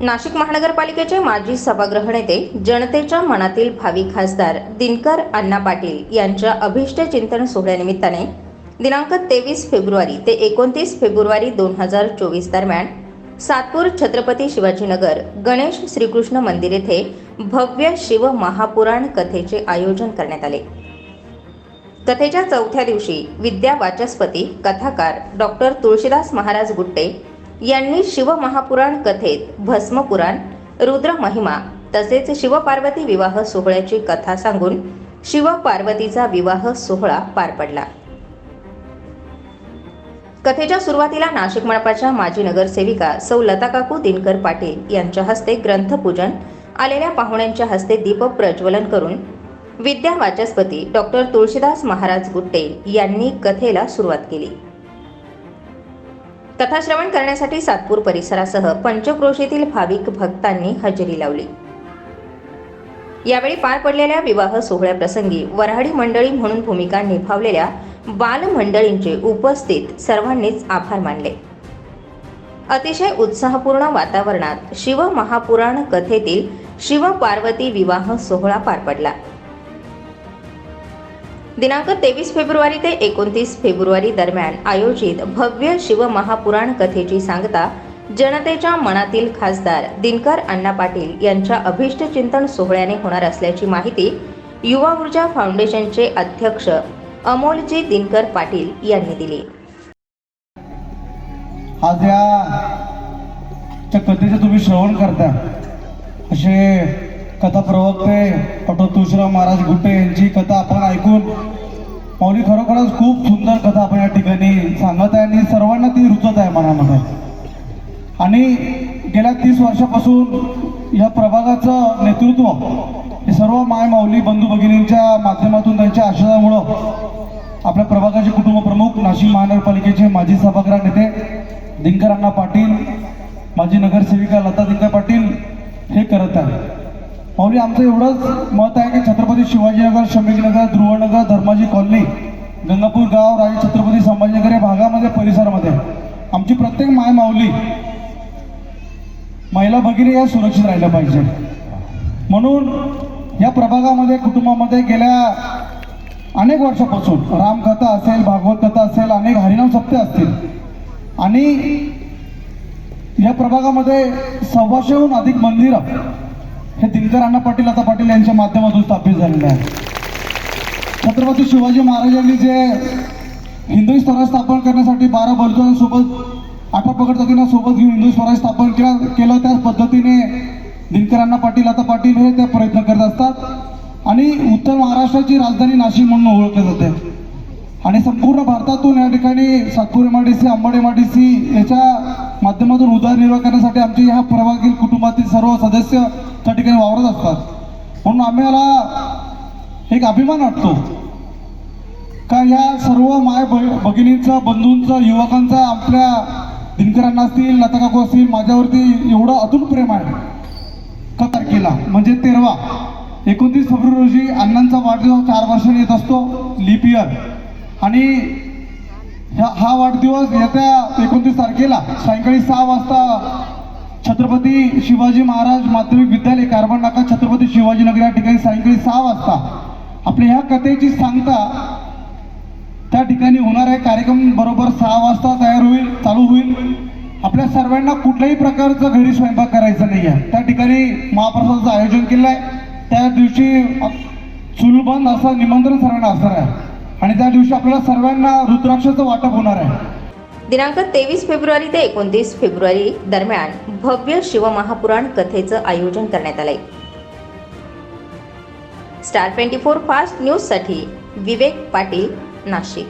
नाशिक महानगरपालिकेचे माजी सभागृह नेते जनतेच्या मनातील भावी खासदार दिनकर अण्णा पाटील यांच्या अभिष्ट चिंतन सोहळ्यानिमित्ताने दिनांक तेवीस फेब्रुवारी ते एकोणतीस फेब्रुवारी दोन हजार चोवीस दरम्यान सातपूर छत्रपती शिवाजीनगर गणेश श्रीकृष्ण मंदिर येथे भव्य शिव महापुराण कथेचे आयोजन करण्यात आले. कथेच्या चौथ्या दिवशी विद्या वाचस्पती कथाकार डॉक्टर तुळशीदास महाराज गुट्टे यांनी शिवमहापुराण कथेत भस्मपुराण रुद्र महिमा तसेच शिवपार्वती विवाह सोहळ्याची कथा सांगून शिवपार्वतीचा विवाह सोहळा पार पडला. कथेच्या सुरुवातीला नाशिक मळपाच्या माजी नगरसेविका सौ लताकाकू दिनकर पाटील यांच्या हस्ते ग्रंथपूजन आलेल्या पाहुण्यांच्या हस्ते दीप प्रज्वलन करून विद्या वाचस्पती डॉक्टर तुळशीदास महाराज गुट्टे यांनी कथेला सुरुवात केली. कथाश्रवण करण्यासाठी सातपूर परिसरासह पंचक्रोशीतील भाविक भक्तांनी हजेरी लावली. यावेळी पार पडलेल्या विवाह सोहळ्याप्रसंगी वऱ्हाडी मंडळी म्हणून भूमिका निभावलेल्या बालमंडळींचे उपस्थित सर्वांनीच आभार मानले. अतिशय उत्साहपूर्ण वातावरणात शिव महापुराण कथेतील शिव पार्वती विवाह सोहळा पार पडला. दिनांक तेवीस फेब्रुवारी ते एकोणतीस फेब्रुवारी दरम्यान आयोजित भव्य शिव महापुराण कथेची सांगता जनतेच्या मनातील खासदार दिनकर अण्णा पाटील यांच्या अभिष्ट चिंतन सोहळ्याने होणार असल्याची माहिती युवा ऊर्जा फाउंडेशनचे अध्यक्ष अमोलजी दिनकर पाटील यांनी दिली. आज या तुम्ही श्रवण करता. असे कथा प्रवक्ते डॉक्टर तुळशीराम महाराज गुट्टे यांची कथा आपण ऐकून माऊली खरोखरच खूप सुंदर कथा आपण या ठिकाणी सांगत आहे आणि सर्वांना ती रुचत आहे मनामध्ये. आणि गेल्या तीस वर्षापासून या प्रभागाचं नेतृत्व हे सर्व माय माऊली बंधू भगिनींच्या माध्यमातून त्यांच्या आशीर्वादामुळं आपल्या प्रभागाचे कुटुंब प्रमुख नाशिक महानगरपालिकेचे माजी सभागृह नेते दिनकर अण्णा पाटील माजी नगरसेविका लता दिनकर पाटील हे करत आहे माऊली आमचं एवढंच मत आहे की छत्रपती शिवाजीनगर श्रमिकनगर ध्रुवनगर धर्माजी कॉलनी गंगापूर गाव राजे छत्रपती संभाजीनगर या भागामध्ये परिसरामध्ये. आमची प्रत्येक माय माऊली महिला भगिनी या सुरक्षित राहिल्या पाहिजे. म्हणून या प्रभागामध्ये कुटुंबामध्ये गेल्या अनेक वर्षापासून रामकथा असेल भागवत कथा असेल अनेक हरिनाम सप्ते असतील. आणि या प्रभागामध्ये सव्वाशेहून अधिक मंदिरं हे दिनकर अण्णा पाटील आता पाटील यांच्या माध्यमातून स्थापित झालेलं आहे छत्रपती शिवाजी महाराजांनी जे हिंदू स्वराज स्थापन करण्यासाठी बारा बलुजांसोबत आठा पगड सोबत घेऊन हिंदू स्वराज स्थापन केलं केलं त्याच पद्धतीने दिनकरांना पाटील आता पाटील हे ते प्रयत्न करत असतात. आणि उत्तर महाराष्ट्राची राजधानी नाशिक म्हणून ओळखले जाते. आणि संपूर्ण भारतातून या ठिकाणी Satpur M I D C Ambad M I D C याच्या माध्यमातून उदरनिर्वाह करण्यासाठी आमचे ह्या प्रभागातील कुटुंबातील सर्व सदस्य त्या ठिकाणी वावरत असतात. म्हणून आम्हाला एक अभिमान वाटतो. का या सर्व माय भगिनींचा बंधूंचा युवकांचा आपल्या दिनकरांना असतील लता काकू असतील माझ्यावरती एवढं अतुल प्रेम आहे. का तारखेला? म्हणजे तेरवा. एकोणतीस फेब्रुवारी रोजी अण्णांचा वाढदिवस चार वर्षांनी येत असतो लीप इयर. आणि ह्या हा वाढदिवस येत्या एकोणतीस तारखेला सायंकाळी सहा वाजता छत्रपती शिवाजी महाराज माध्यमिक विद्यालय कार्बन नाका छत्रपती शिवाजीनगर या ठिकाणी सायंकाळी सहा वाजता आपल्या ह्या कथेची सांगता त्या ठिकाणी होणार आहे. कार्यक्रम बरोबर सहा वाजता तयार होईल चालू होईल. आपल्या सर्वांना कुठल्याही प्रकारचं घरी स्वयंपाक करायचं नाही आहे. त्या ठिकाणी महाप्रसादाचं आयोजन केलं आहे त्या दिवशी चुलबंद असं निमंत्रण सर्वांना असणार आहे. आणि त्या दिवशी आपल्याला सर्वांना रुद्राक्षाचं वाटप होणार आहे. दिनांक तेवीस फेब्रुवारी ते एकोणतीस फेब्रुवारी दरम्यान भव्य शिवमहापुराण कथेचं आयोजन करण्यात आलंय. स्टार ट्वेंटी फोर फास्ट न्यूजसाठी विवेक पाटील नाशिक.